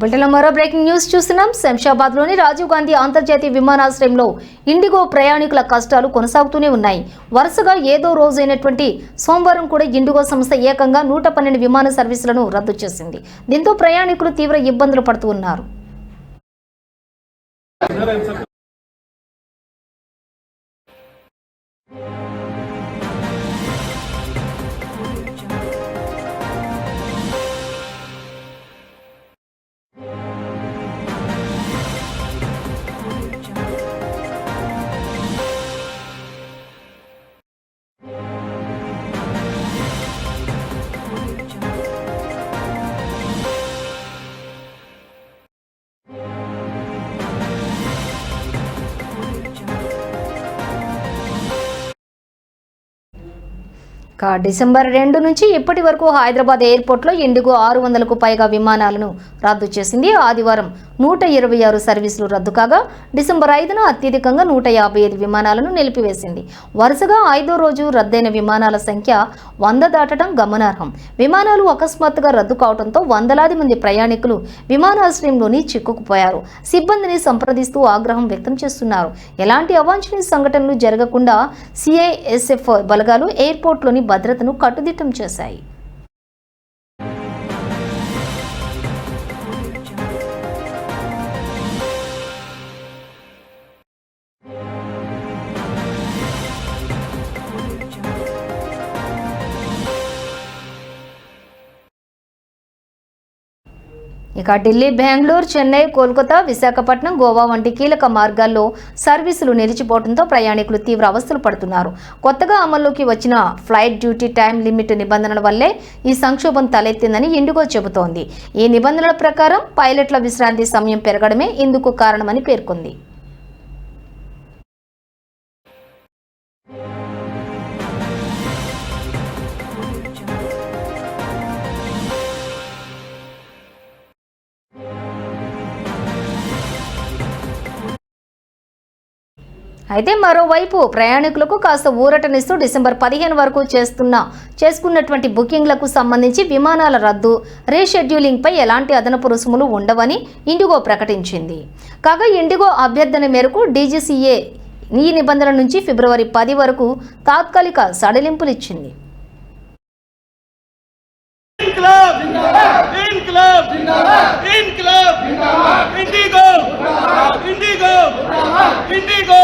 బులెటిన్లో మరో breaking news చూస్తున్నాం. శంషాబాద్లోని రాజీవ్ గాంధీ అంతర్జాతీయ విమానాశ్రయంలో ఇండిగో ప్రయాణికుల కష్టాలు కొనసాగుతూనే ఉన్నాయి. వరుసగా ఏదో రోజైనటువంటి సోమవారం కూడా ఇండిగో సంస్థ ఏకంగా నూట పన్నెండు విమాన సర్వీసులను రద్దు చేసింది. దీంతో ప్రయాణికులు తీవ్ర ఇబ్బందులు పడుతూ ఉన్నారు. డిసెంబర్ రెండు నుంచి ఇప్పటి వరకు హైదరాబాద్ ఎయిర్పోర్ట్లో ఇండిగో ఆరు వందలకు పైగా విమానాలను రద్దు చేసింది. ఆదివారం నూట ఇరవై ఆరు సర్వీసులు రద్దు కాగా డిసెంబర్ ఐదున అత్యధికంగా నూట యాభై ఐదు విమానాలను నిలిపివేసింది. వరుసగా ఐదో రోజు రద్దయిన విమానాల సంఖ్య వంద దాటడం గమనార్హం. విమానాలు అకస్మాత్తుగా రద్దు కావడంతో వందలాది మంది ప్రయాణికులు విమానాశ్రయంలోని చిక్కుకుపోయారు. సిబ్బందిని సంప్రదిస్తూ ఆగ్రహం వ్యక్తం చేస్తున్నారు. ఎలాంటి అవాంఛనీయ సంఘటనలు జరగకుండా సిఐఎస్ఎఫ్ బలగాలు ఎయిర్పోర్ట్లోని భద్రతను కట్టుదిట్టం చేశాయి. ఇక ఢిల్లీ బెంగళూరు చెన్నై కోల్కతా విశాఖపట్నం గోవా వంటి కీలక మార్గాల్లో సర్వీసులు నిలిచిపోవడంతో ప్రయాణికులు తీవ్ర అవస్థలు పడుతున్నారు. కొత్తగా అమల్లోకి వచ్చిన ఫ్లైట్ డ్యూటీ టైం లిమిట్ నిబంధనల వల్లే ఈ సంక్షోభం తలెత్తిందని ఇండిగో చెబుతోంది. ఈ నిబంధనల ప్రకారం పైలట్ల విశ్రాంతి సమయం పెరగడమే ఇందుకు కారణమని పేర్కొంది. అయితే మరోవైపు ప్రయాణికులకు కాస్త ఊరటనిస్తూ డిసెంబర్ పదిహేను వరకు చేస్తున్న చేసుకున్నటువంటి బుకింగ్లకు సంబంధించి విమానాల రద్దు రీషెడ్యూలింగ్పై ఎలాంటి అదనపు రుసుములు ఉండవని ఇండిగో ప్రకటించింది. కాగా ఇండిగో అభ్యర్థన మేరకు డీజీసీఏ ఈ నిబంధన నుంచి ఫిబ్రవరి పది వరకు తాత్కాలిక సడలింపులిచ్చింది ఇండిగో! ఇండిగో!